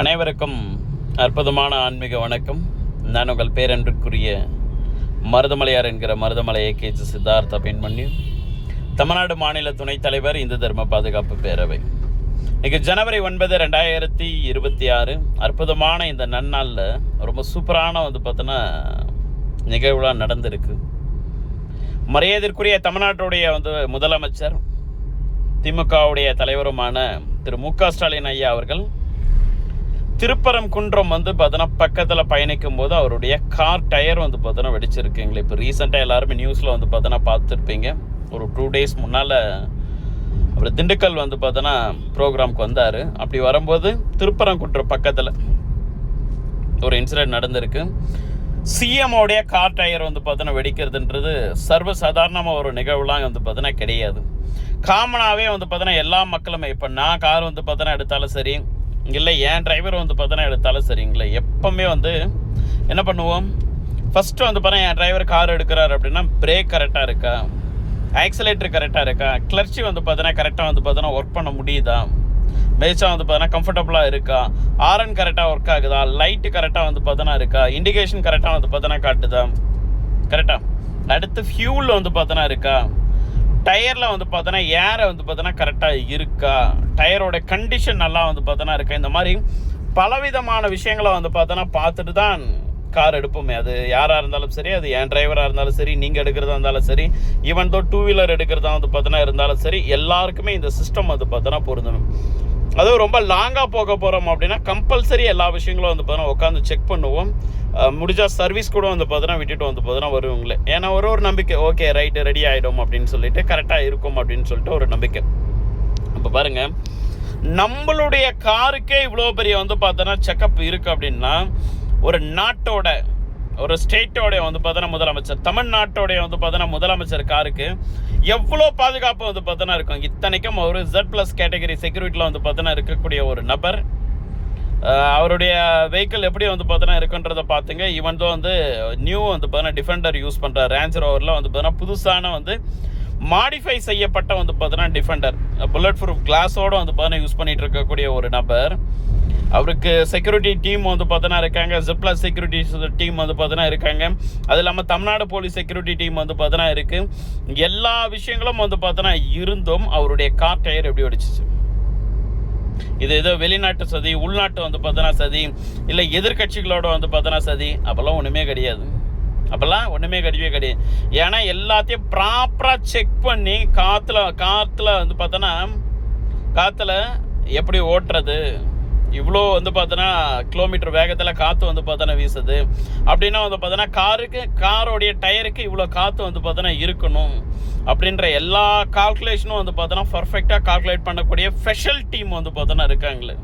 அனைவருக்கும் அற்புதமான ஆன்மீக வணக்கம். நான் உங்கள் பேரன்பிற்குரிய மருதமலையார் என்கிற மருதமலை ஏகேஜி சித்தார்த்த பெண்மணி. தமிழ்நாடு மாநில துணைத் தலைவர் இந்து தர்ம பாதுகாப்பு பேரவை. இன்னைக்கு ஜனவரி ஒன்பது ரெண்டாயிரத்தி இருபத்தி ஆறு அற்புதமான இந்த நன்னாளில் ரொம்ப சூப்பரான வந்து பார்த்தோன்னா நிகழ்வுலாம் நடந்திருக்கு. மரியாதைக்குரிய தமிழ்நாட்டுடைய வந்து முதலமைச்சர் திமுகவுடைய தலைவருமான திரு மு க ஸ்டாலின் ஐயா அவர்கள் திருப்பரங்குன்றம் வந்து பார்த்தோன்னா பக்கத்தில் பயணிக்கும் போது அவருடைய கார் டயர் வந்து பார்த்தோன்னா வெடிச்சிருக்குங்களே. இப்போ ரீசெண்டாக எல்லாருமே நியூஸில் வந்து பார்த்தோன்னா பார்த்துருப்பீங்க. ஒரு டூ டேஸ் முன்னால் அவர் திண்டுக்கல் வந்து பார்த்தோன்னா ப்ரோக்ராம்க்கு வந்தார். அப்படி வரும்போது திருப்பரங்குன்றம் பக்கத்தில் ஒரு இன்சிடென்ட் நடந்திருக்கு. சிஎம்ஓடைய கார் டயர் வந்து பார்த்தோன்னா வெடிக்கிறதுன்றது சர்வசாதாரணமாக ஒரு நிகழ்வுலாம் வந்து பார்த்தோன்னா கிடையாது. காமனாகவே வந்து பார்த்தோன்னா எல்லா மக்களுமே இப்போ நான் கார் வந்து பார்த்தோன்னா எடுத்தாலும் சரி இல்லை என் டிரைவர் வந்து பார்த்தோன்னா எடுத்தாலும் சரிங்களே எப்போவுமே வந்து என்ன பண்ணுவோம்? ஃபஸ்ட்டு வந்து பார்த்தா என் டிரைவர் கார் எடுக்கிறார் அப்படின்னா பிரேக் கரெக்டாக இருக்கா? ஆக்சிலேட்டர் கரெக்டாக இருக்கா? கிளர்ச்சி வந்து பார்த்தோன்னா கரெக்டாக வந்து பார்த்தோன்னா ஒர்க் பண்ண முடியுதா? மேய்ச்சா வந்து பார்த்தோன்னா கம்ஃபர்டபுளாக இருக்கா? ஆரன் கரெக்டாக ஒர்க் ஆகுதா? லைட்டு கரெக்டாக வந்து பார்த்தோன்னா இருக்கா? இண்டிகேஷன் கரெக்டாக வந்து பார்த்தோன்னா காட்டுதா? கரெக்டாக அடுத்து ஃபியூல் வந்து பார்த்தோன்னா இருக்கா? டயரில் வந்து பார்த்தோன்னா ஏரை வந்து பார்த்தோன்னா கரெக்டாக இருக்கா? டயரோட கண்டிஷன் நல்லா வந்து பார்த்தோன்னா இருக்கா? இந்த மாதிரி பலவிதமான விஷயங்களை வந்து பார்த்தோன்னா பார்த்துட்டு தான் கார் எடுப்போமே. அது யாராக இருந்தாலும் சரி அது என் டிரைவராக இருந்தாலும் சரி நீங்கள் எடுக்கிறதா இருந்தாலும் சரி ஈவன் தோ டூ வீலர் எடுக்கிறதா வந்து பார்த்தோன்னா இருந்தாலும் சரி எல்லாருக்குமே இந்த சிஸ்டம் வந்து பார்த்தோன்னா பொருந்தணும். அதுவும் ரொம்ப லாங்காக போக போகிறோம் அப்படின்னா கம்பல்சரி எல்லா விஷயங்களும் வந்து பார்த்தோன்னா உட்காந்து செக் பண்ணுவோம். முடிஞ்சால் சர்வீஸ் கூட வந்து பார்த்தோன்னா விட்டுட்டு வந்து பார்த்தோன்னா வருவங்களே. ஏன்னா ஒரு ஒரு நம்பிக்கை ஓகே ரைட்டு ரெடி ஆகிடும் அப்படின்னு சொல்லிட்டு கரெக்டாக இருக்கும் அப்படின்னு சொல்லிட்டு ஒரு நம்பிக்கை. இப்போ பாருங்கள் நம்மளுடைய காருக்கே இவ்வளோ பெரிய வந்து பார்த்தோன்னா செக்கப் இருக்குது அப்படின்னா ஒரு நாட்டோட ஒரு ஸ்டேட்டோடைய வந்து பார்த்தோன்னா முதலமைச்சர் தமிழ்நாட்டோடைய வந்து பார்த்தோன்னா முதலமைச்சர் காருக்கு எவ்வளோ பாதுகாப்பு வந்து பார்த்தோன்னா இருக்கும். இத்தனைக்கும் ஒரு ஜெட் ப்ளஸ் கேட்டகரி செக்யூரிட்டியில் வந்து பார்த்தோன்னா இருக்கக்கூடிய ஒரு நபர். அவருடைய வெஹிக்கிள் எப்படி வந்து பார்த்தோன்னா இருக்குன்றதை பார்த்துங்க. ஈவன் தான் வந்து நியூ வந்து பார்த்தினா டிஃபெண்டர் யூஸ் பண்ணுற ரேஞ்ச் ரோவரில் வந்து பார்த்தினா புதுசான வந்து மாடிஃபை செய்யப்பட்ட வந்து பார்த்தோன்னா டிஃபெண்டர் புல்லட் ப்ரூஃப் கிளாஸோடு வந்து பார்த்தினா யூஸ் பண்ணிகிட்டு இருக்கக்கூடிய ஒரு நபர். அவருக்கு செக்யூரிட்டி டீம் வந்து பார்த்தோன்னா இருக்காங்க. ஜிப்ளஸ் செக்யூரிட்டி டீம் வந்து பார்த்தோன்னா இருக்காங்க. அது இல்லாமல் தமிழ்நாடு போலீஸ் செக்யூரிட்டி டீம் வந்து பார்த்தோன்னா இருக்குது எல்லா விஷயங்களும் வந்து பார்த்தோன்னா இருந்தும் அவருடைய கார் டயர் எப்படி அடிச்சிச்சு இது ஏதோ வெளிநாட்டு சதி உள்நாட்டு வந்து பார்த்தோன்னா சதி இல்லை எதிர்கட்சிகளோட வந்து பார்த்தோன்னா சதி அப்போல்லாம் ஒன்றுமே கிடையாது. அப்போல்லாம் ஒன்றுமே கிடையவே கிடையாது. ஏன்னா எல்லாத்தையும் ப்ராப்பராக செக் பண்ணி காற்றுல காற்றுல வந்து பார்த்தோன்னா காற்றுல எப்படி ஓட்டுறது? இவ்வளோ வந்து பார்த்தோன்னா கிலோமீட்டர் வேகத்தில் காற்று வந்து பார்த்தோன்னா வீசுது. அப்படின்னா வந்து பார்த்தோன்னா காருக்கு காரோடைய டயருக்கு இவ்வளோ காற்று வந்து பார்த்தோன்னா இருக்கணும். அப்படின்ற எல்லா கால்குலேஷனும் வந்து பார்த்தோன்னா பர்ஃபெக்டாக கால்குலேட் பண்ணக்கூடிய ஸ்பெஷல் டீம் வந்து பார்த்தோன்னா இருக்காங்களே.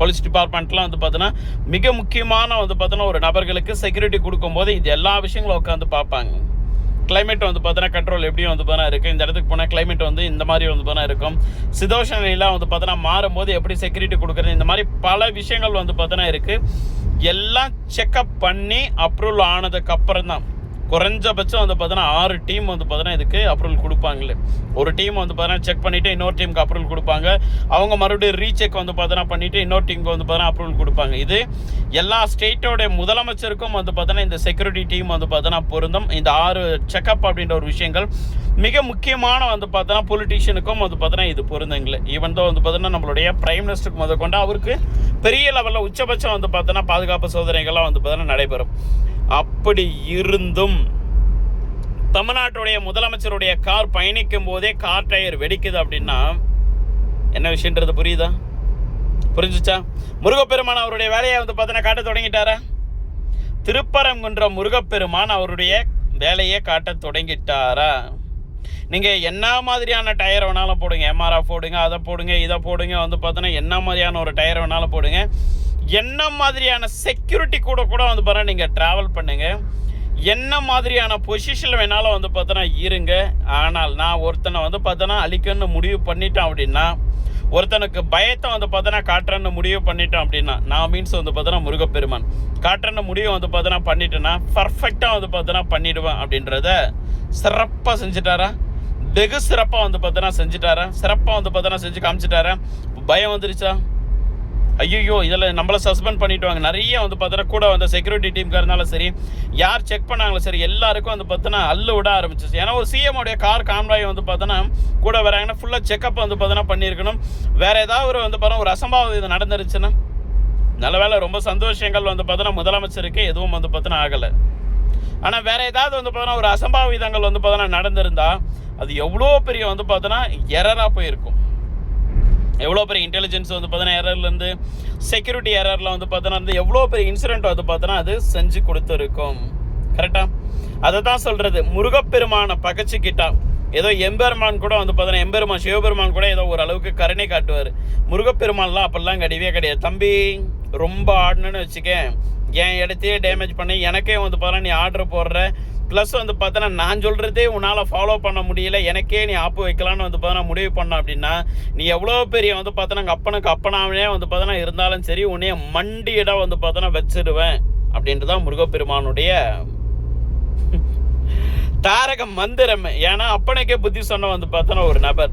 போலீஸ் டிபார்ட்மெண்ட்லாம் வந்து பார்த்தோன்னா மிக முக்கியமான வந்து பார்த்தோன்னா ஒரு நபர்களுக்கு செக்யூரிட்டி கொடுக்கும்போது இது எல்லா விஷயங்களும் உட்காந்து பார்ப்பாங்க. கிளைமேட் வந்து பார்த்தோன்னா கண்ட்ரோல் எப்படியும் வந்து பார்த்தா இருக்குது இந்த இடத்துக்கு போனால் கிளைமேட் வந்து இந்த மாதிரி வந்து பார்த்தா இருக்கும். சிதோஷ நிலையெல்லாம் வந்து பார்த்தோன்னா மாறும்போது எப்படி செக்யூரிட்டி கொடுக்குறது இந்த மாதிரி பல விஷயங்கள் வந்து பார்த்தோன்னா இருக்குது எல்லாம் செக்கப் பண்ணி அப்ரூவல் ஆனதுக்கப்புறம் தான் குறைஞ்சபட்சம் வந்து பார்த்தோன்னா ஆறு டீம் வந்து பார்த்தோன்னா இதுக்கு அப்ரூவல் கொடுப்பாங்களே ஒரு டீம் வந்து பார்த்தோன்னா செக் பண்ணிவிட்டு இன்னொரு டீமுக்கு அப்ரூவல் கொடுப்பாங்க அவங்க மறுபடியும் ரீசெக் வந்து பார்த்தோன்னா பண்ணிவிட்டு இன்னொரு டீமுக்கு வந்து பார்த்தோன்னா அப்ரூவல் கொடுப்பாங்க இது எல்லா ஸ்டேட்டோட முதலமைச்சருக்கும் வந்து பார்த்தோன்னா இந்த செக்யூரிட்டி டீம் வந்து பார்த்தோன்னா பொருந்தும் இந்த ஆறு செக்கப் அப்படின்ற ஒரு விஷயங்கள் மிக முக்கியமான வந்து பார்த்தோன்னா பொலிட்டீஷியனுக்கும் வந்து பார்த்தோன்னா இது பொருந்துங்களே ஈவன் தான் வந்து பார்த்தோன்னா நம்மளுடைய பிரைம் மினிஸ்டருக்கு முத கொண்டு அவருக்கு பெரிய லெவலில் உச்சபட்சம் வந்து பார்த்தோன்னா பாதுகாப்பு சோதனைகள்லாம் வந்து பார்த்தோன்னா நடைபெறும் அப்படி இருந்தும் தமிழ்நாட்டுடைய முதலமைச்சருடைய கார் பயணிக்கும் போதே கார் டயர் வெடிக்குது அப்படின்னா என்ன விஷயன்றது புரியுதா? புரிஞ்சுச்சா? முருகப்பெருமான் அவருடைய வேலையை வந்து பார்த்தோன்னா காட்ட தொடங்கிட்டாரா? திருப்பரங்குன்ற முருகப்பெருமான் அவருடைய வேலையை காட்ட தொடங்கிட்டாரா? நீங்கள் என்ன மாதிரியான டயர் வேணாலும் போடுங்க. எம்ஆர்எஃப் போடுங்க அதை போடுங்க இதை போடுங்க. வந்து பார்த்தோன்னா என்ன மாதிரியான ஒரு டயர் வேணாலும் போடுங்க. என்ன மாதிரியான செக்யூரிட்டி கூட கூட வந்து பாருங்கள் நீங்கள் ட்ராவல் பண்ணுங்கள் என்ன மாதிரியான பொசிஷனில் வேணாலும் வந்து பார்த்தோன்னா இருங்க. ஆனால் நான் ஒருத்தனை வந்து பார்த்தோன்னா அழிக்கணும்னு முடிவு பண்ணிட்டேன் அப்படின்னா ஒருத்தனுக்கு பயத்தை வந்து பார்த்தோன்னா காட்டுறேன்னு முடிவு பண்ணிட்டோம் அப்படின்னா நான் மீன்ஸ் வந்து பார்த்தோன்னா முருகப்பெருமான். காட்டுறேன்னு முடிவு வந்து பார்த்தோன்னா பண்ணிட்டேன்னா பர்ஃபெக்டாக வந்து பார்த்தோன்னா பண்ணிடுவேன் அப்படின்றத சிறப்பாக செஞ்சுட்டாரா? வெகு சிறப்பாக வந்து பார்த்தோன்னா செஞ்சுட்டாரா? சிறப்பாக வந்து பார்த்தோன்னா செஞ்சு காமிச்சிட்டாரா? பயம் வந்துருச்சா? ஐயோ இதில் நம்மளை சஸ்பெண்ட் பண்ணிவிடுவாங்க நிறைய வந்து பார்த்தோன்னா கூட வந்த செக்யூரிட்டி டீமுக்காக இருந்தாலும் சரி யார் செக் பண்ணாங்களோ சரி எல்லாருக்கும் வந்து பார்த்தோன்னா அல்லு விட ஆரம்பிச்சிச்சு ஏன்னா ஒரு சிஎம் கார் காம்ராய் வந்து பார்த்தோன்னா கூட வராங்கன்னா ஃபுல்லாக செக்அப் வந்து பார்த்தோன்னா பண்ணியிருக்கணும். வேறு ஏதாவது ஒரு வந்து பார்த்தோன்னா ஒரு அசம்பாவிதம் இது நடந்துருச்சுன்னா நல்ல வேளை ரொம்ப சந்தோஷங்கள் வந்து பார்த்தோன்னா முதலமைச்சருக்கு எதுவும் வந்து பார்த்தோன்னா ஆகலை. ஆனால் வேறு ஏதாவது வந்து பார்த்தோன்னா ஒரு அசம்பாவிதங்கள் வந்து பார்த்தோன்னா நடந்திருந்தால் அது எவ்வளோ பெரிய வந்து பார்த்தோன்னா எரராக போயிருக்கும். எவ்வளோ பெரிய இன்டெலிஜென்ஸ் வந்து பார்த்தோன்னா எரர்லேருந்து செக்யூரிட்டி எரரில் வந்து பார்த்தோன்னா வந்து எவ்வளோ பெரிய இன்சிடென்ட் வந்து பார்த்தோன்னா அது செஞ்சு கொடுத்துருக்கும். கரெக்டாக அதை தான் சொல்கிறது முருகப்பெருமானை பகச்சிக்கிட்டா ஏதோ எம்பெருமான் கூட வந்து பார்த்தோன்னா எம்பெருமான் சிவபெருமான் கூட ஏதோ ஒரு அளவுக்கு கருணை காட்டுவார். முருகப்பெருமான்லாம் அப்படிலாம் கிடையவே கிடையாது. தம்பி ரொம்ப ஆடணுன்னு வச்சுக்க என் இடத்தையே டேமேஜ் பண்ணி எனக்கே வந்து பார்த்தா நீ ஆர்டர் போடுற ப்ளஸ் வந்து பார்த்தோன்னா நான் சொல்கிறதே உன்னால் ஃபாலோ பண்ண முடியல எனக்கே நீ ஆப்பு வைக்கலான்னு வந்து பார்த்தோன்னா முடிவு பண்ண அப்படின்னா நீ எவ்வளோ பெரிய வந்து பார்த்தோன்னா அப்பனுக்கு அப்பனாவே வந்து பார்த்தோன்னா இருந்தாலும் சரி உன்னைய மண்டி வந்து பார்த்தோன்னா வச்சிடுவேன் அப்படின்ட்டு தான் முருகப்பெருமானுடைய தாரக மந்திரம். ஏன்னா அப்பனுக்கே புத்தி சொன்ன வந்து பார்த்தோன்னா ஒரு நபர்.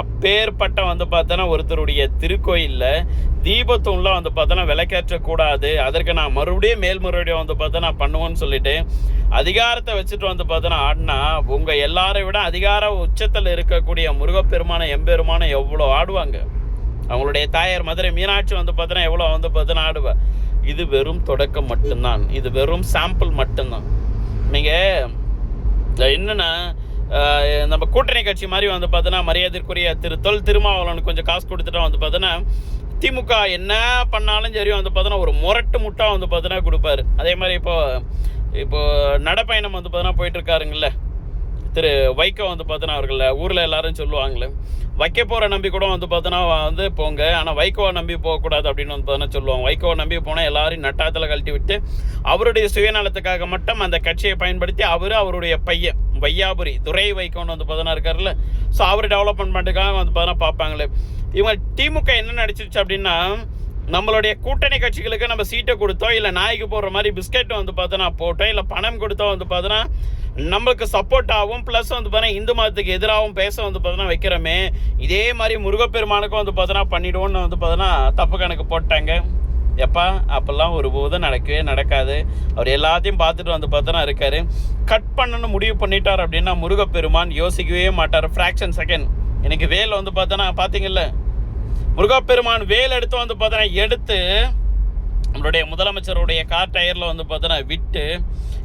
அப்பேற்பட்ட வந்து பார்த்தோன்னா ஒருத்தருடைய திருக்கோயிலில் தீபத்தூண்லாம் வந்து பார்த்தோன்னா விளக்கேற்றக்கூடாது. அதற்கு நான் மறுபடியும் மேல்முறையீடு வந்து பார்த்தா நான் பண்ணுவேன்னு சொல்லிட்டு அதிகாரத்தை வச்சுட்டு வந்து பார்த்தோன்னா ஆடினா உங்கள் எல்லாரை விட அதிகார உச்சத்தில் இருக்கக்கூடிய முருகப்பெருமான எம்பெருமான எவ்வளோ ஆடுவாங்க? அவங்களுடைய தாயார் மதுரை மீனாட்சி வந்து பார்த்தோன்னா எவ்வளோ வந்து பார்த்தோன்னா ஆடுவா? இது வெறும் தொடக்கம் மட்டும்தான். இது வெறும் சாம்பிள் மட்டும்தான். நீங்கள் என்னென்னா நம்ம கூட்டணி கட்சி மாதிரி வந்து பார்த்தோன்னா மரியாதைக்குரிய திரு தொல் திருமாவளவனுக்கு கொஞ்சம் காசு கொடுத்துட்டா வந்து பார்த்தோன்னா திமுக என்ன பண்ணாலும் சரி வந்து பார்த்தோன்னா ஒரு முரட்டு முட்டா வந்து பார்த்தோன்னா கொடுப்பாரு. அதே மாதிரி இப்போது இப்போது நடைப்பயணம் வந்து பார்த்தோன்னா போயிட்டுருக்காருங்கள்ல திரு வைகோ வந்து பார்த்தோன்னா அவர்கள் ஊரில் எல்லாரும் சொல்லுவாங்களே வைக்க போகிற நம்பி கூட வந்து பார்த்தோன்னா வந்து போங்க ஆனால் வைகோவை நம்பி போகக்கூடாது அப்படின்னு வந்து பார்த்தோன்னா சொல்லுவாங்க. வைகோவை நம்பி போனால் எல்லாரையும் நட்டாத்தில் கழட்டி விட்டு அவருடைய சுயநலத்துக்காக மட்டும் அந்த கட்சியை பயன்படுத்தி அவர் அவருடைய பையன். வையாபுரி துரை வைக்கோன்னு வந்து பார்த்தோன்னா இருக்காருல்ல. ஸோ அவர் டெவலப்மெண்ட்டுக்காக வந்து பார்த்தோன்னா பார்ப்பாங்களே. இவங்க திமுக என்ன நடிச்சிருச்சு அப்படின்னா நம்மளுடைய கூட்டணி கட்சிகளுக்கு நம்ம சீட்டை கொடுத்தோம் இல்லை நாய்க்கு போடுற மாதிரி பிஸ்கெட் வந்து பார்த்தோன்னா போட்டோம் இல்லை பணம் கொடுத்தோம் வந்து பார்த்தோன்னா நம்மளுக்கு சப்போர்ட் ஆகும் ப்ளஸ் வந்து பார்த்தோன்னா இந்து மதத்துக்கு எதிராகவும் பேச வந்து பார்த்தோன்னா வைக்கிறோமே. இதே மாதிரி முருகப்பெருமானுக்கும் வந்து பார்த்தோன்னா பண்ணிவிடுவோன்னு வந்து பார்த்தோன்னா தப்பு கணக்கு போட்டாங்க. எப்பா அப்போல்லாம் ஒரு போதும் நடக்கவே நடக்காது. அவர் எல்லாத்தையும் பார்த்துட்டு வந்து பார்த்தனா இருக்கார். கட் பண்ணணும்னு முடிவு பண்ணிட்டார் அப்படின்னா முருகப்பெருமான் யோசிக்கவே மாட்டார். ஃப்ராக்ஷன் செகண்ட் எனக்கு வேல் வந்து பார்த்தோன்னா பார்த்தீங்கல்ல. முருகப்பெருமான் வேல் எடுத்து வந்து பார்த்தோன்னா எடுத்து நம்மளுடைய முதலமைச்சருடைய கார் டயரில் வந்து பார்த்தோன்னா விட்டு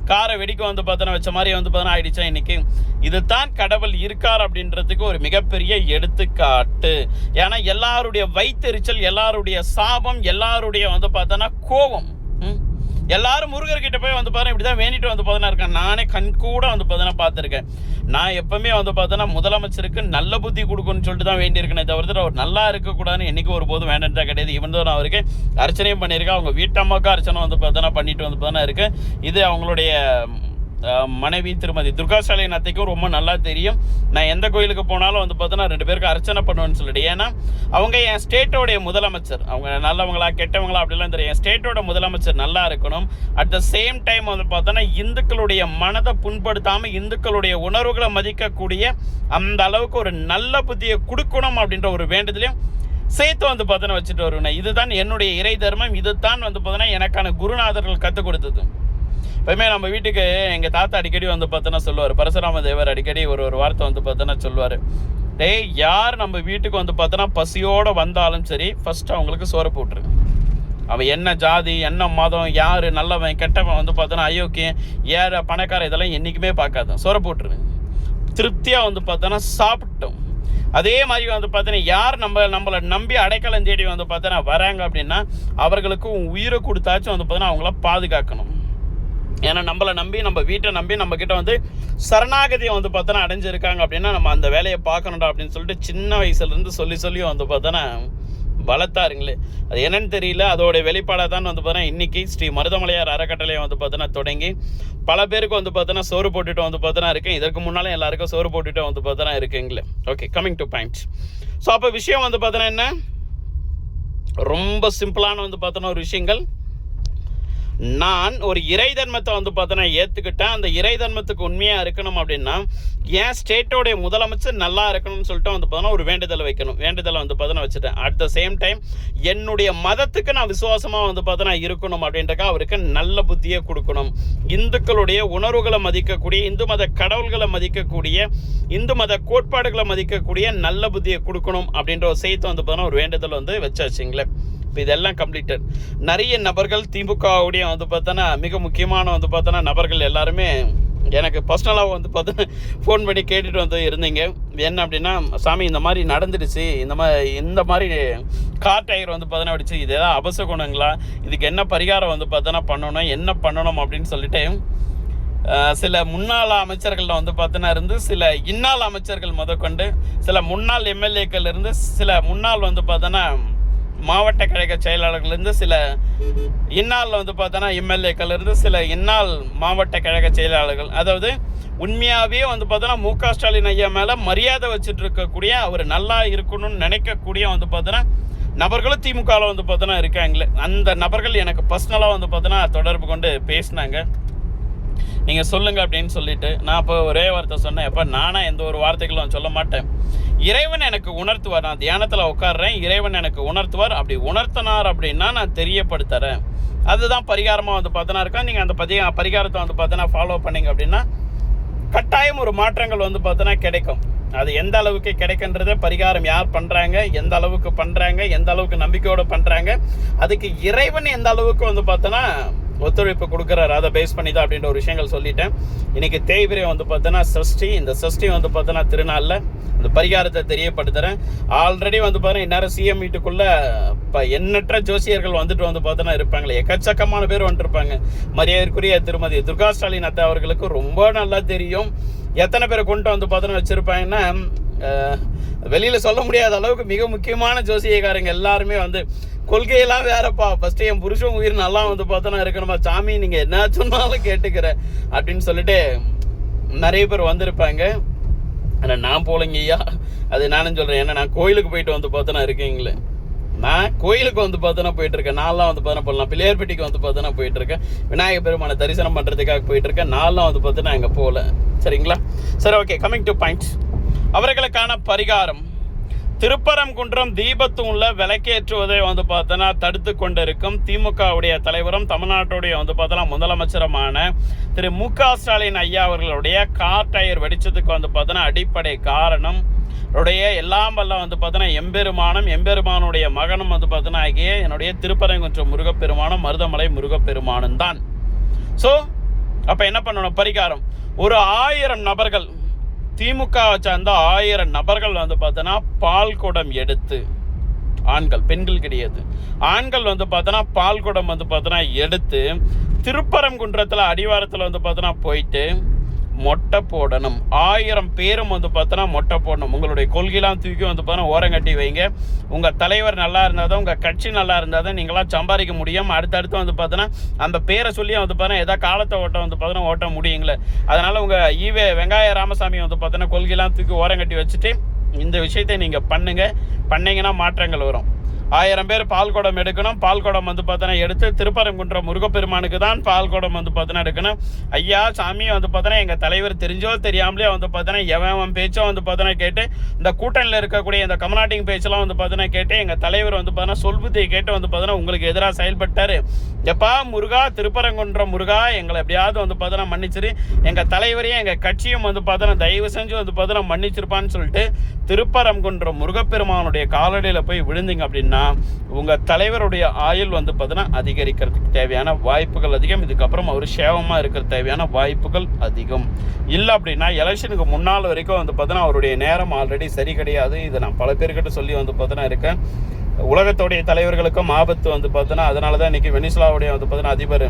காரை வெடிக்க வந்து பார்த்தோன்னா வச்ச மாதிரி வந்து பார்த்தோன்னா ஆயிடுச்சா இன்னைக்கு? இதுதான் கடவுள் இருக்கார் அப்படின்றதுக்கு ஒரு மிகப்பெரிய எடுத்துக்காட்டு. ஏன்னா எல்லாருடைய வைத்தெரிச்சல் எல்லாருடைய சாபம் எல்லாருடைய வந்து பார்த்தோன்னா கோபம். எல்லாரும் முருகர்கிட்ட போய் வந்து பாருங்க இப்படி தான் வேண்டிட்டு வந்து பார்த்தோன்னா இருக்கேன். நானே கண் கூட வந்து பார்த்தோன்னா பார்த்துருக்கேன். நான் எப்பவுமே வந்து பார்த்தோன்னா முதலமைச்சருக்கு நல்ல புத்தி கொடுக்கணும்னு சொல்லிட்டு தான் வேண்டியிருக்கேனே தவிர்த்து அவர் நல்லா இருக்கக்கூடாதுன்னு என்றைக்கு ஒரு போதும் வேண்டா கிடையாது. இவன் தான் நான் அவருக்கு அர்ச்சனையும் பண்ணியிருக்கேன் அவங்க வீட்டம்மாவுக்கு அர்ச்சனை வந்து பார்த்தோன்னா பண்ணிட்டு வந்து பார்த்தோன்னா இருக்குது இது அவங்களுடைய மனைவி திருமதி துர்கா ஸ்டாலின் அத்தைக்கும் ரொம்ப நல்லா தெரியும். நான் எந்த கோயிலுக்கு போனாலும் வந்து பார்த்தோன்னா ரெண்டு பேருக்கு அர்ச்சனை பண்ணுவேன்னு சொல்லிட்டு. ஏன்னா அவங்க என் ஸ்டேட்டோடைய முதலமைச்சர். அவங்க நல்லவங்களா கெட்டவங்களா அப்படிலாம் தெரியும் என் ஸ்டேட்டோட முதலமைச்சர் நல்லா இருக்கணும். அட் த சேம் டைம் வந்து பார்த்தோன்னா இந்துக்களுடைய மனதை புண்படுத்தாமல் இந்துக்களுடைய உணர்வுகளை மதிக்கக்கூடிய அந்த அளவுக்கு ஒரு நல்ல புத்தியை கொடுக்கணும் அப்படின்ற ஒரு வேண்டுதலையும் சேர்த்து வந்து பார்த்தோன்னா வச்சுட்டு வருவேன். இதுதான் என்னுடைய இறை தர்மம். இதுதான் வந்து பார்த்தோன்னா எனக்கான குருநாதர்கள் கற்றுக் கொடுத்தது. எப்பவுமே நம்ம வீட்டுக்கு எங்கள் தாத்தா அடிக்கடி வந்து பார்த்தோன்னா சொல்லுவார். பரசுராம தேவர் அடிக்கடி ஒரு ஒரு வார்த்தை வந்து பார்த்தோன்னா சொல்லுவார். டேய் யார் நம்ம வீட்டுக்கு வந்து பார்த்தோன்னா பசியோடு வந்தாலும் சரி ஃபஸ்ட்டு அவங்களுக்கு சோறு போட்டுரு. அவன் என்ன ஜாதி என்ன மதம் யார் நல்லவன் கெட்டவன் வந்து பார்த்தோன்னா அயோக்கியம் ஏற பணக்கார இதெல்லாம் என்றைக்குமே பார்க்காத. சோற போட்டுரு. திருப்தியாக வந்து பார்த்தோன்னா சாப்பிட்டோம். அதே மாதிரி வந்து பார்த்தோன்னா யார் நம்ம நம்மளை நம்பி அடைக்கலம் தேடி வந்து பார்த்தோன்னா வராங்க அப்படின்னா அவர்களுக்கு உயிரை கொடுத்தாச்சும் வந்து பார்த்தோன்னா அவங்கள பாதுகாக்கணும். ஏன்னா நம்மளை நம்பி நம்ம வீட்டை நம்பி நம்மக்கிட்ட வந்து சரணாகதியை வந்து பார்த்தோன்னா அடைஞ்சிருக்காங்க அப்படின்னா நம்ம அந்த வேலையை பார்க்கணும்டா அப்படின்னு சொல்லிட்டு சின்ன வயசுலேருந்து சொல்லி சொல்லி வந்து பார்த்தோன்னா வளர்த்தாருங்களே. அது என்னன்னு தெரியல. அதோடைய வெளிப்பாடாக தான் வந்து பார்த்தோன்னா இன்றைக்கி ஸ்ரீ மருதமலையார் அறக்கட்டளையை வந்து பார்த்தோன்னா தொடங்கி பல பேருக்கு வந்து பார்த்தோன்னா சோறு போட்டுட்டு வந்து பார்த்தோன்னா இருக்கேன். இதற்கு முன்னாலே எல்லாருக்கும் சோறு போட்டுட்டு வந்து பார்த்தோன்னா இருக்குங்களே. Okay coming to point so அப்போ விஷயம் வந்து பார்த்தோன்னா என்ன? ரொம்ப சிம்பிளான வந்து பார்த்தோன்னா ஒரு விஷயங்கள். நான் ஒரு இறை தர்மத்தை வந்து பார்த்தோன்னா ஏற்றுக்கிட்டேன் அந்த இறை தர்மத்துக்கு உண்மையாக இருக்கணும் அப்படின்னா என் ஸ்டேட்டோடைய முதலமைச்சர் நல்லா இருக்கணும்னு சொல்லிட்டு வந்து பார்த்தோன்னா ஒரு வேண்டுதலை வைக்கணும். வேண்டுதலை வந்து பார்த்தோன்னா வச்சுட்டேன். அட் த சேம் டைம் என்னுடைய மதத்துக்கு நான் விசுவாசமாக வந்து பார்த்தோன்னா இருக்கணும் அப்படின்றக்கா அவருக்கு நல்ல புத்தியை கொடுக்கணும். இந்துக்களுடைய உணர்வுகளை மதிக்கக்கூடிய இந்து மத கடவுள்களை மதிக்கக்கூடிய இந்து மத கோட்பாடுகளை மதிக்கக்கூடிய நல்ல புத்தியை கொடுக்கணும் அப்படின்ற ஒரு செய்தி வந்து பார்த்தோன்னா ஒரு வேண்டுதல் வந்து வச்சாச்சுங்களேன் இப்போ இதெல்லாம் கம்ப்ளீட்டட் நிறைய நபர்கள் திமுகவுடைய வந்து பார்த்தோன்னா மிக முக்கியமான வந்து பார்த்தோன்னா நபர்கள் எல்லாருமே எனக்கு பர்சனலாக வந்து பார்த்தோன்னா ஃபோன் பண்ணி கேட்டுட்டு வந்து இருந்தீங்க. என்ன அப்படின்னா சாமி இந்த மாதிரி நடந்துடுச்சு. இந்த மாதிரி இந்த மாதிரி கார் டயர் வந்து பார்த்தோன்னா அடிச்சு இது ஏதாவது அபசகுணங்களா இதுக்கு என்ன பரிகாரம் வந்து பார்த்தோன்னா பண்ணணும்? என்ன பண்ணணும்? அப்படின்னு சொல்லிட்டு சில முன்னாள் அமைச்சர்களில் வந்து பார்த்தோன்னா இருந்து சில இன்னாள் அமைச்சர்கள் முதற்கொண்டு சில முன்னாள் எம்எல்ஏக்கள் இருந்து சில முன்னாள் வந்து பார்த்தோன்னா மாவட்ட கழக செயலாளர்கள்லேருந்து சில இந்நாளில் வந்து பார்த்தோன்னா எம்எல்ஏக்கள் இருந்து சில இந்நாள் மாவட்ட கழக செயலாளர்கள் அதாவது உண்மையாகவே வந்து பார்த்தோன்னா மு க ஸ்டாலின் ஐயா மேலே மரியாதை வச்சுட்டு இருக்கக்கூடிய அவர் நல்லா இருக்கணும்னு நினைக்கக்கூடிய வந்து பார்த்தோன்னா நபர்களும் திமுகவில் வந்து பார்த்தோன்னா இருக்காங்களே. அந்த நபர்கள் எனக்கு பர்சனலாக வந்து பார்த்தோன்னா தொடர்பு கொண்டு பேசினாங்க. நீங்கள் சொல்லுங்கள் அப்படின்னு சொல்லிட்டு நான் இப்போ ஒரே வார்த்தை சொன்னேன். எப்போ நானாக எந்த ஒரு வார்த்தைகளும் சொல்ல மாட்டேன். இறைவன் எனக்கு உணர்த்துவார். நான் தியானத்தில் உட்காடுறேன் இறைவன் எனக்கு உணர்த்துவார். அப்படி உணர்த்தினார் அப்படின்னா நான் தெரியப்படுத்துறேன். அதுதான் பரிகாரமாக வந்து பார்த்தோன்னா இருக்கா? நீங்கள் அந்த பதி பரிகாரத்தை வந்து பார்த்தோன்னா ஃபாலோ பண்ணீங்க அப்படின்னா கட்டாயம் ஒரு மாற்றங்கள் வந்து பார்த்தோன்னா கிடைக்கும். அது எந்த அளவுக்கு கிடைக்கின்றத பரிகாரம் யார் பண்ணுறாங்க எந்த அளவுக்கு பண்ணுறாங்க எந்த அளவுக்கு நம்பிக்கையோடு பண்ணுறாங்க அதுக்கு இறைவன் எந்த அளவுக்கு வந்து பார்த்தோன்னா ஒத்துழைப்பு கொடுக்குறாரு. அதை பேஸ் பண்ணி தான் அப்படின்ற ஒரு விஷயங்கள் சொல்லிட்டேன். இன்னைக்கு தேய்பிரை வந்து பார்த்தோன்னா சஷ்டி. இந்த சஷ்டி வந்து பார்த்தோன்னா திருநாளில் இந்த பரிகாரத்தை தெரியப்படுத்துகிறேன் ஆல்ரெடி வந்து பார்த்தோன்னா இந்நேரம் சிஎம் வீட்டுக்குள்ளே இப்போ எண்ணற்ற ஜோசியர்கள் வந்துட்டு வந்து பார்த்தோன்னா இருப்பாங்களே. எக்கச்சக்கமான பேர் வந்துருப்பாங்க. மரியாதைக்குரிய திருமதி துர்கா ஸ்டாலின் அத்தை அவர்களுக்கு ரொம்ப நல்லா தெரியும். எத்தனை பேரை கொண்டு வந்து பார்த்தோன்னா வச்சுருப்பாங்கன்னா வெளியில் சொல்ல முடியாத அளவுக்கு மிக முக்கியமான ஜோசியக்காரங்க எல்லாருமே வந்து கொள்கையெல்லாம் வேறப்பா. ஃபர்ஸ்ட் என் புருஷன் உயிர் நல்லா வந்து பார்த்தோன்னா இருக்கணுமா? சாமி நீங்கள் என்ன சொன்னாலும் கேட்டுக்கிறேன் அப்படின்னு சொல்லிட்டு நிறைய பேர் வந்திருப்பாங்க. ஆனால் நான் போலங்க ஐயா. அது நானும் சொல்கிறேன் ஏன்னா நான் கோயிலுக்கு போயிட்டு வந்து பார்த்தோன்னா இருக்கீங்களே நான் கோயிலுக்கு வந்து பார்த்தோன்னா போயிட்டு இருக்கேன். நான்லாம் வந்து பார்த்தோன்னா போகலாம் பிள்ளையார்பட்டிக்கு வந்து பார்த்தோன்னா போயிட்டு இருக்கேன். விநாயகர் பெருமானை தரிசனம் பண்ணுறதுக்காக போயிட்டு இருக்கேன். நான்லாம் வந்து பார்த்தோன்னா அங்கே போகல. சரிங்களா? சரி ஓகே கமிங் டு பாயிண்ட்ஸ் அவர்களுக்கான பரிகாரம். திருப்பரங்குன்றம் தீபத்தூண்ல விளக்கேற்றுவதை வந்து பார்த்தோன்னா தடுத்து கொண்டிருக்கும் திமுகவுடைய தலைவரும் தமிழ்நாட்டுடைய வந்து பார்த்தோன்னா முதலமைச்சருமான திரு மு க ஸ்டாலின் ஐயா அவர்களுடைய கார் டயர் வெடிச்சதுக்கு வந்து பார்த்தோன்னா அடிப்படை காரணம். உடைய எல்லாம் வல்ல வந்து பார்த்தோன்னா எம்பெருமானம் எம்பெருமானுடைய மகனும் வந்து பார்த்தோன்னா ஆகிய என்னுடைய திருப்பரங்குன்றம் முருகப்பெருமானம் மருதமலை முருகப்பெருமானும் தான். ஸோ அப்போ என்ன பண்ணணும்? பரிகாரம். ஒரு ஆயிரம் நபர்கள் திமுகவை சார்ந்த ஆயிரம் நபர்கள் வந்து பார்த்தோன்னா பால் குடம் எடுத்து ஆண்கள் பெண்கள் கிடையாது. ஆண்கள் வந்து பார்த்தோன்னா பால் குடம் வந்து பார்த்தோன்னா எடுத்து திருப்பரங்குன்றத்தில் அடிவாரத்தில் வந்து பார்த்தோன்னா போயிட்டு மொட்டை போடணும். ஆயிரம் பேரும் வந்து பார்த்தோன்னா மொட்டை போடணும். உங்களுடைய கொள்கையெல்லாம் தூக்கி வந்து பார்த்தோன்னா ஓரங்கட்டி வைங்க. உங்கள் தலைவர் நல்லா இருந்தால் தான் உங்கள் கட்சி நல்லா இருந்தால் தான் நீங்களாம் சம்பாதிக்க முடியும். அடுத்தடுத்து வந்து பார்த்தோன்னா அந்த பேரை சொல்லி வந்து பார்த்தோன்னா எதா காலத்தை ஓட்ட வந்து பார்த்தோன்னா ஓட்ட முடியுங்களே. அதனால் உங்கள் ஈவே வெங்காய ராமசாமி வந்து பார்த்தோன்னா கொள்கையெல்லாம் தூக்கி ஓரங்கட்டி வச்சுட்டு இந்த விஷயத்தை நீங்கள் பண்ணுங்கள் பண்ணிங்கன்னா மாற்றங்கள் வரும். ஆயிரம் பேர் பால் குடம் எடுக்கணும் பால் குடம் வந்து பார்த்தோன்னா எடுத்து திருப்பரங்குன்றம் முருகப்பெருமானுக்கு தான் பால் குடம் வந்து பார்த்தோன்னா எடுக்கணும் ஐயா சாமி வந்து பார்த்தோன்னா எங்கள் தலைவர் தெரிஞ்சோ தெரியாமலே வந்து பார்த்தோன்னா எவன் பேச்சோ வந்து பார்த்தோன்னா கேட்டு இந்த கூட்டணியில் இருக்கக்கூடிய இந்த கமநாட்டிங் பேச்செல்லாம் வந்து பார்த்தோன்னா கேட்டு எங்கள் தலைவர் வந்து பார்த்தோன்னா சொல்புத்தியை கேட்டு வந்து பார்த்தோன்னா உங்களுக்கு எதிராக செயல்பட்டார் எப்பா முருகா திருப்பரங்குன்றம் முருகா எங்களை எப்படியாவது வந்து பார்த்தோன்னா மன்னிச்சிரு எங்கள் தலைவரையும் எங்கள் கட்சியும் வந்து பார்த்தோன்னா தயவு செஞ்சு வந்து பார்த்தோன்னா மன்னிச்சிருப்பான்னு சொல்லிட்டு திருப்பரங்குன்றம் முருகப்பெருமானுடைய காலடியில் போய் விழுந்தீங்க அப்படின்னா உங்கள் தலைவருடைய ஆயுள் வந்து பார்த்தீங்கன்னா அதிகரிக்கிறதுக்கு தேவையான வாய்ப்புகள் அதிகம். இதுக்கப்புறம் அவர் சேவமாக இருக்கிற தேவையான வாய்ப்புகள் அதிகம். இல்லை அப்படின்னா எலெக்ஷனுக்கு முன்னால் வரைக்கும் வந்து பார்த்தீங்கன்னா அவருடைய நேரம் ஆல்ரெடி சரி கிடையாது. இதை நான் பல பேர்கிட்ட சொல்லி வந்து பார்த்தீங்கன்னா இருக்கேன். உலகத்துடைய தலைவர்களுக்கும் ஆபத்து வந்து பார்த்தோன்னா அதனால தான் இன்றைக்கி வெனிசுலாவுடைய வந்து பார்த்தீங்கன்னா அதிபர்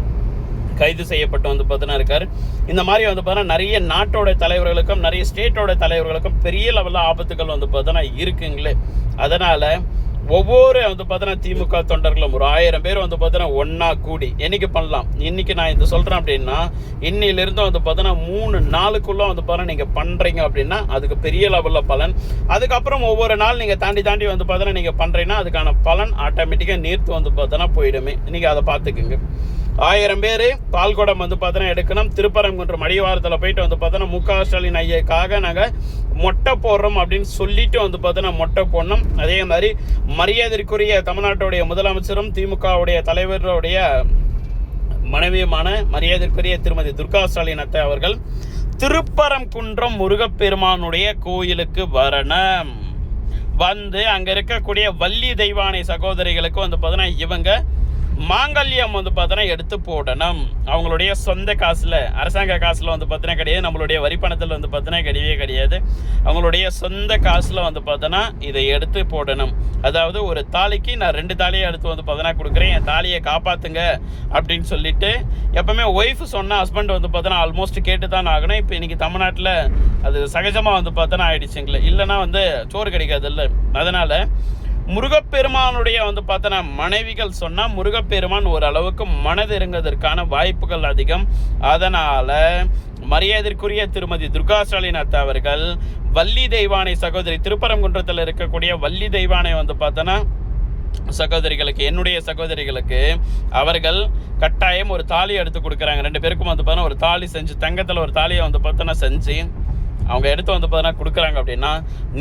கைது செய்யப்பட்டு வந்து பார்த்தோன்னா இருக்கார். இந்த மாதிரி வந்து பார்த்தோன்னா நிறைய நாட்டோட தலைவர்களுக்கும் நிறைய ஸ்டேட்டோட தலைவர்களுக்கும் பெரிய லெவலில் ஆபத்துகள் வந்து பார்த்தோன்னா இருக்குங்களே. அதனால் ஒவ்வொரு வந்து பார்த்தீங்கன்னா திமுக தொண்டர்களும் ஒரு ஆயிரம் பேர் வந்து பார்த்தீங்கன்னா ஒன்றா கூடி என்னைக்கு பண்ணலாம்? இன்னைக்கு நான் இது சொல்கிறேன் அப்படின்னா இன்னிலிருந்து வந்து பார்த்தீங்கன்னா மூணு நாளுக்குள்ளே வந்து பாருங்க நீங்கள் பண்ணுறீங்க அப்படின்னா அதுக்கு பெரிய லெவலில் பலன். அதுக்கப்புறம் ஒவ்வொரு நாள் நீங்கள் தாண்டி தாண்டி வந்து பார்த்தீங்கன்னா நீங்கள் பண்ணுறீங்கன்னா அதுக்கான பலன் ஆட்டோமேட்டிக்காக நீர்த்து வந்து பார்த்தோன்னா போயிடுமே. நீங்கள் அதை பார்த்துக்குங்க. ஆயிரம் பேர் பால்குடம் வந்து பார்த்தோன்னா எடுக்கணும். திருப்பரங்குன்றம் அடிவாரத்தில் போயிட்டு வந்து பார்த்தோன்னா மு க ஸ்டாலின் ஐயக்காக நாங்கள் மொட்டை போடுறோம் அப்படின்னு சொல்லிட்டு வந்து பார்த்தீங்கன்னா மொட்டை போடணும். அதே மாதிரி மரியாதைக்குரிய தமிழ்நாட்டுடைய முதலமைச்சரும் திமுகவுடைய தலைவருடைய மனைவியுமான மரியாதைக்குரிய திருமதி துர்கா ஸ்டாலின் அத்தை அவர்கள் திருப்பரங்குன்றம் முருகப்பெருமானுடைய கோயிலுக்கு வரணும். வந்து அங்கே இருக்கக்கூடிய வள்ளி தெய்வானை சகோதரிகளுக்கு வந்து பார்த்தீங்கன்னா இவங்க மாங்கல்யம் வந்து பார்த்தோன்னா எடுத்து போடணும். அவங்களுடைய சொந்த காசில் அரசாங்க காசில் வந்து பார்த்தோன்னா கிடையாது. நம்மளுடைய வரி பணத்தில் வந்து பார்த்தோன்னா கிடையவே கிடையாது. அவங்களுடைய சொந்த காசில் வந்து பார்த்தோன்னா இதை எடுத்து போடணும். அதாவது ஒரு தாலிக்கு நான் ரெண்டு தாலியை எடுத்து வந்து பார்த்தோன்னா கொடுக்குறேன். என் தாலியை காப்பாற்றுங்க அப்படின்னு சொல்லிட்டு எப்போவுமே ஒய்ஃப் சொன்னால் ஹஸ்பண்ட் வந்து பார்த்தோன்னா ஆல்மோஸ்ட் கேட்டு தான் ஆகணும். இப்போ இன்றைக்கி தமிழ்நாட்டில் அது சகஜமாக வந்து பார்த்தோன்னா ஆயிடுச்சுங்களே. இல்லைன்னா வந்து சோறு கிடைக்காது இல்லை அதனால் முருகப்பெருமானுடைய வந்து பார்த்தோன்னா மனைவிகள் சொன்னால் முருகப்பெருமான் ஓரளவுக்கு மனதிறங்குவதற்கான வாய்ப்புகள் அதிகம். அதனால் மரியாதைக்குரிய திருமதி துர்கா ஸ்டாலின் அவர்கள் வள்ளி தெய்வானை சகோதரி திருப்பரங்குன்றத்தில் இருக்கக்கூடிய வள்ளி தெய்வானை வந்து பார்த்தோன்னா சகோதரிகளுக்கு என்னுடைய சகோதரிகளுக்கு அவர்கள் கட்டாயம் ஒரு தாலி எடுத்து கொடுக்குறாங்க. ரெண்டு பேருக்கும் வந்து பார்த்தோன்னா ஒரு தாலி செஞ்சு தங்கத்தில் ஒரு தாலியை வந்து பார்த்தோன்னா செஞ்சு அவங்க எடுத்து வந்து பார்த்தீங்கன்னா கொடுக்குறாங்க அப்படின்னா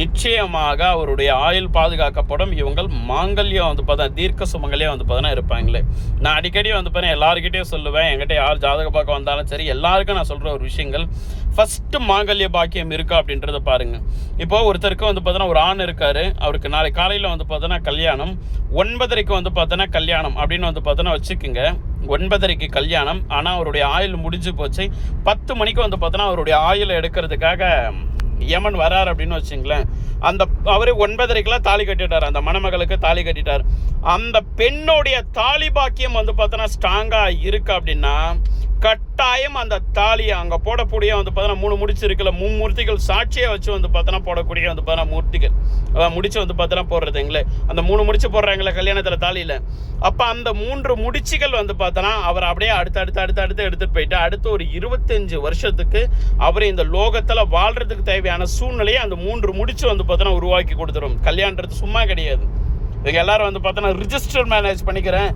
நிச்சயமாக அவருடைய ஆயுள் பாதுகாக்கப்படும். இவங்கள் மாங்கல்யம் வந்து பார்த்தா தீர்க்க சுமங்கலே வந்து பார்த்தீங்கன்னா இருப்பாங்களே. நான் அடிக்கடி வந்து பார்த்தீங்கன்னா எல்லாருக்கிட்டேயும் சொல்லுவேன் என்கிட்ட யார் ஜாதக பார்க்க வந்தாலும் சரி எல்லாருக்கும் நான் சொல்கிற ஒரு விஷயங்கள் ஃபஸ்ட்டு மாங்கல்ய பாக்கியம் இருக்கா அப்படின்றத பாருங்க. இப்போ ஒருத்தருக்கு வந்து பார்த்தோன்னா ஒரு ஆண் இருக்காரு. அவருக்கு நாளை காலையில் வந்து பார்த்தோன்னா கல்யாணம். ஒன்பதரைக்கு வந்து பார்த்தோன்னா கல்யாணம் அப்படின்னு வந்து பார்த்தோன்னா வச்சுக்கோங்க. ஒன்பதரைக்கு கல்யாணம். ஆனால் அவருடைய ஆயுள் முடிஞ்சு போச்சு. பத்து மணிக்கு வந்து பார்த்தோன்னா அவருடைய ஆயுளை எடுக்கிறதுக்காக யமன் வரார் அப்படின்னு வச்சுங்களேன் அந்த அவர் ஒன்பதரைக்கெல்லாம் தாலி கட்டிட்டார். அந்த மணமகளுக்கு தாலி கட்டிட்டார். அந்த பெண்ணுடைய தாலி பாக்கியம் வந்து பார்த்தோன்னா ஸ்ட்ராங்காக இருக்குது அப்படின்னா கட்டாயம் அந்த தாலியை அங்கே போடக்கூடிய வந்து பார்த்தோன்னா மூணு முடிச்சு இருக்குல்ல மும்மூர்த்திகள் சாட்சியை வச்சு வந்து பார்த்தோன்னா போடக்கூடிய வந்து பார்த்தோன்னா மூர்த்திகள். அதான் முடிச்சு வந்து பார்த்தோன்னா போடுறதுங்களே. அந்த மூணு முடிச்சு போடுறாங்களே கல்யாணத்தில் தாலியில். அப்போ அந்த மூன்று முடிச்சுகள் வந்து பார்த்தோன்னா அவர் அப்படியே அடுத்து அடுத்து அடுத்து அடுத்து எடுத்துகிட்டு போயிட்டு அடுத்து ஒரு இருபத்தஞ்சு வருஷத்துக்கு அவர் இந்த லோகத்தில் வாழ்கிறதுக்கு தேவையான சூழ்நிலையை அந்த மூன்று முடிச்சு வந்து பார்த்தோன்னா உருவாக்கி கொடுத்துரும். கல்யாணன்றது சும்மா கிடையாது. இதுக்கு எல்லாரும் வந்து பார்த்தோன்னா ரிஜிஸ்டர் மேனேஜ் பண்ணிக்கிறேன்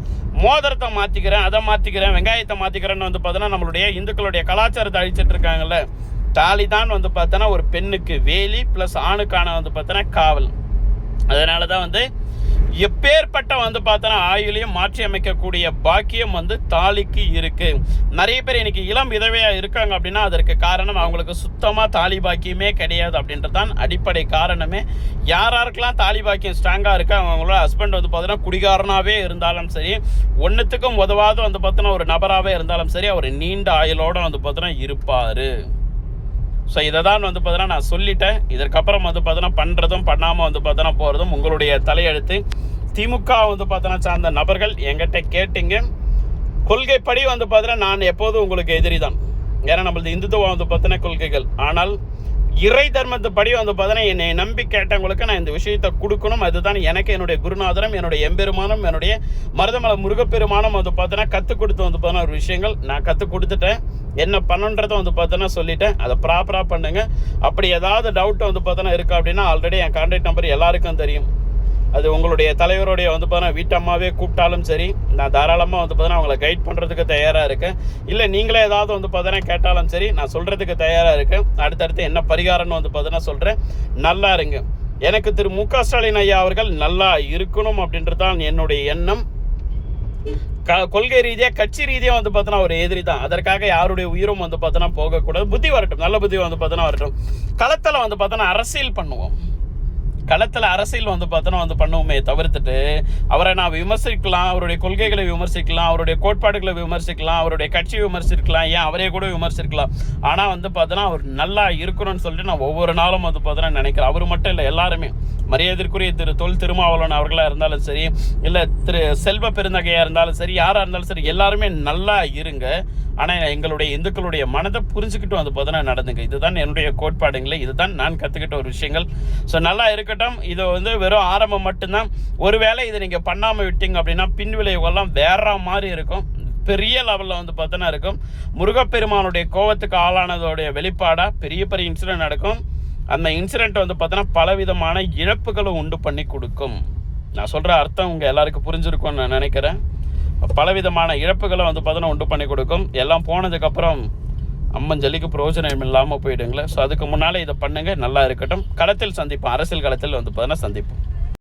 மோதிரத்தை மாற்றிக்கிறேன் அதை மாற்றிக்கிறேன் வெங்காயத்தை மாற்றிக்கிறேன்னு வந்து பார்த்தோன்னா நம்மளுடைய இந்துக்களுடைய கலாச்சாரத்தை அழிச்சிட்டு இருக்காங்கல்ல. தாலி தான் வந்து பார்த்தோன்னா ஒரு பெண்ணுக்கு வேலி ப்ளஸ் ஆணுக்கான வந்து பார்த்தோன்னா காவல். அதனால தான் வந்து எப்பேற்பட்ட வந்து பார்த்தோன்னா ஆயுளையும் மாற்றி அமைக்கக்கூடிய பாக்கியம் வந்து தாலிக்கு இருக்குது நிறைய பேர் இன்னைக்கு இளம் விதவையாக இருக்காங்க அப்படின்னா அதற்கு காரணம் அவங்களுக்கு சுத்தமாக தாலி பாக்கியமே கிடையாது அப்படின்றது தான் அடிப்படை காரணமே. யார் யாருக்கெல்லாம் தாலி பாக்கியம் ஸ்ட்ராங்காக இருக்கா அவங்களோட ஹஸ்பண்ட் வந்து பார்த்தோன்னா குடிகாரனாகவே இருந்தாலும் சரி ஒன்றுத்துக்கும் உதவாத வந்து பார்த்தோன்னா ஒரு நபராகவே இருந்தாலும் சரி அவர் நீண்ட ஆயுளோட வந்து பார்த்தோன்னா இருப்பார். ஸோ இதை தான் வந்து பார்த்தீங்கன்னா நான் சொல்லிட்டேன். இதற்கப்புறம் வந்து பார்த்தோன்னா பண்ணுறதும் பண்ணாமல் வந்து பார்த்தோன்னா போகிறதும் உங்களுடைய தலையெழுத்து. திமுக வந்து பார்த்தோன்னா சார்ந்த நபர்கள் என்கிட்ட கேட்டிங்க. கொள்கைப்படி வந்து பார்த்தீங்கன்னா நான் எப்போதும் உங்களுக்கு எதிரி தான். ஏன்னா நம்மளது இந்துத்துவம் வந்து பார்த்தோன்னா கொள்கைகள். ஆனால் இறை தர்மத்தை படி வந்து பார்த்தோன்னா என்னை நம்பி கேட்டவங்களுக்கு நான் இந்த விஷயத்தை கொடுக்கணும். அதுதான் எனக்கு என்னுடைய குருநாதனம் என்னுடைய எம்பெருமானம் என்னுடைய மருதமலை முருகப்பெருமானம் வந்து பார்த்தோன்னா கற்றுக் கொடுத்து வந்து பார்த்தோன்னா ஒரு விஷயங்கள் நான் கற்றுக் கொடுத்துட்டேன். என்ன பண்ணுன்றதை வந்து பார்த்தோன்னா சொல்லிட்டேன். அதை ப்ராப்பராக பண்ணுங்கள் அப்படி ஏதாவது டவுட் வந்து பார்த்தோன்னா இருக்கா அப்படின்னா ஆல்ரெடி என் கான்டாக்ட் நம்பர் எல்லாருக்கும் தெரியும். அது உங்களுடைய தலைவருடைய வந்து பார்த்தீங்கன்னா வீட்டம்மாவே கூப்பிட்டாலும் சரி நான் தாராளமாக வந்து பார்த்தீங்கன்னா அவங்கள கைட் பண்ணுறதுக்கு தயாராக இருக்கேன். இல்லை நீங்களே ஏதாவது வந்து பார்த்தீங்கன்னா கேட்டாலும் சரி நான் சொல்கிறதுக்கு தயாராக இருக்கேன். அடுத்தடுத்து என்ன பரிகாரம்னு வந்து பார்த்தீங்கன்னா சொல்கிறேன் நல்லா இருங்க. எனக்கு திரு மு க ஸ்டாலின் ஐயா அவர்கள் நல்லா இருக்கணும் அப்படின்றது தான் என்னுடைய எண்ணம். க கொள்கை ரீதியாக கட்சி ரீதியாக வந்து பார்த்தோன்னா ஒரு எதிரி தான். அதற்காக யாருடைய உயிரும் வந்து பார்த்தோன்னா போகக்கூடாது. புத்தி வரட்டும் நல்ல புத்தி வந்து பார்த்தோன்னா வரட்டும். களத்தில் வந்து பார்த்தோன்னா அரசியல் பண்ணுவோம். களத்தில் அரசியல் வந்து பார்த்தோன்னா வந்து பண்ணுவோமே தவிர்த்துட்டு அவரை நான் விமர்சிக்கலாம் அவருடைய கொள்கைகளை விமர்சிக்கலாம் அவருடைய கோட்பாடுகளை விமர்சிக்கலாம் அவருடைய கட்சியை விமர்சிக்கலாம் ஏன் அவரே கூட விமர்சிக்கலாம். ஆனால் வந்து பார்த்தோன்னா அவர் நல்லா இருக்கணும்னு சொல்லிட்டு நான் ஒவ்வொரு நாளும் வந்து பார்த்தோன்னா நினைக்கிறேன். அவர் மட்டும் இல்லை எல்லாருமே. மரியாதைக்குரிய திரு தொல் திருமாவளவன் அவர்களாக இருந்தாலும் சரி இல்லை திரு செல்வ பெருந்தகையாக இருந்தாலும் சரி யாராக இருந்தாலும் சரி எல்லாருமே நல்லா இருங்க. ஆனால் எங்களுடைய இந்துக்களுடைய மனதை புரிஞ்சுக்கிட்டு வந்து பார்த்தோன்னா நடந்துங்க. இதுதான் என்னுடைய கோட்பாடுங்களே இதுதான் நான் கற்றுக்கிட்ட ஒரு விஷயங்கள். ஸோ நல்லா இருக்க இருக்கட்டும். இது வந்து வெறும் ஆரம்பம் மட்டும்தான். ஒருவேளை இதை நீங்கள் பண்ணாமல் விட்டீங்க அப்படின்னா பின் விளைவுகள்லாம் வேற மாதிரி இருக்கும். பெரிய லெவலில் வந்து பார்த்தோன்னா இருக்கும். முருகப்பெருமானுடைய கோவத்துக்கு ஆளானதோடைய வெளிப்பாடாக பெரிய பெரிய இன்சிடென்ட் நடக்கும். அந்த இன்சிடென்ட் வந்து பார்த்தோன்னா பலவிதமான இழப்புகளை உண்டு பண்ணி கொடுக்கும். நான் சொல்கிற அர்த்தம் உங்கள் எல்லாருக்கும் புரிஞ்சிருக்கும்னு நான் நினைக்கிறேன். பலவிதமான இழப்புகளை வந்து பார்த்தோன்னா உண்டு பண்ணி கொடுக்கும். எல்லாம் போனதுக்கப்புறம் அம்மஞ்சலிக்கு பிரயோஜனம் இல்லாமல் போயிடுங்களேன் ஸோ அதுக்கு முன்னால் இதை பண்ணுங்கள் நல்லா இருக்கட்டும். களத்தில் சந்திப்போம். அரசியல் களத்தில் வந்து பார்த்தீங்கன்னா சந்திப்போம்.